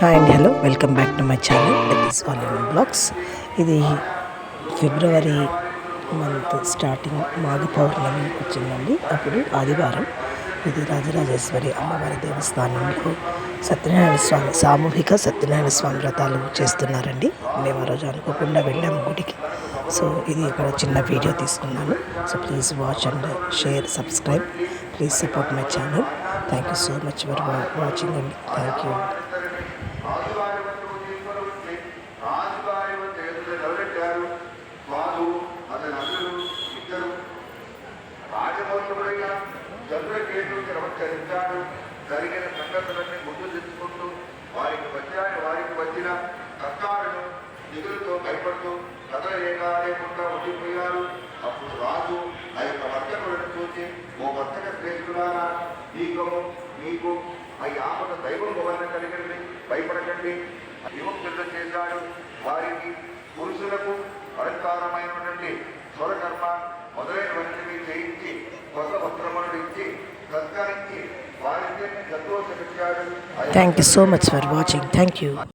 Hi and hello welcome back to my channel ఎత్తిస్ వాళ్ళ blogs ఇది February month starting మాఘ పౌర్ణమి వచ్చిందండి. అప్పుడు ఆదివారం ఇది రాజరాజేశ్వరి అమ్మవారి దేవస్థానంలో సత్యనారాయణ స్వామి సామూహిక సత్యనారాయణ స్వామి వ్రతాలు చేస్తున్నారండి. మేము ఆ రోజు అనుకోకుండా వెళ్ళాము గుడికి. సో ఇది ఇక్కడ చిన్న వీడియో తీసుకున్నాను. So please watch and share subscribe please support my channel thank you so much for watching అండి థ్యాంక్ యూ రాజుగారి చేతులు నిలబెట్టారు వారు అతని అల్లుడు ఇద్దరు రాజమౌళుడైన చంద్రకేతుడికి నమస్కరించాడు జరిగిన సంగతులన్నీ ముందు తెచ్చుకుంటూ వారికి వచ్చాయి వారికి వచ్చిన కష్టాలను నిధులతో భయపడుతూ కథలు ఏకా లేకుండా ఉండిపోయారు అప్పుడు రాజు ఆ యొక్క వర్తకులను చూసి ఓ వర్తక శ్రేష్ఠులారా నీకు మీకు ఆ యాపన దైవం భయపడకండి విముక్తులు చేశాడు వారికి పురుషులకు అలంకారమైనటువంటి స్వరకర్మ మొదలైనవన్నీ చేయించి కొత్త వస్త్రములను ఇచ్చి సత్కరించి వారిని సంతోషపెట్టాడు thank you so much for watching thank you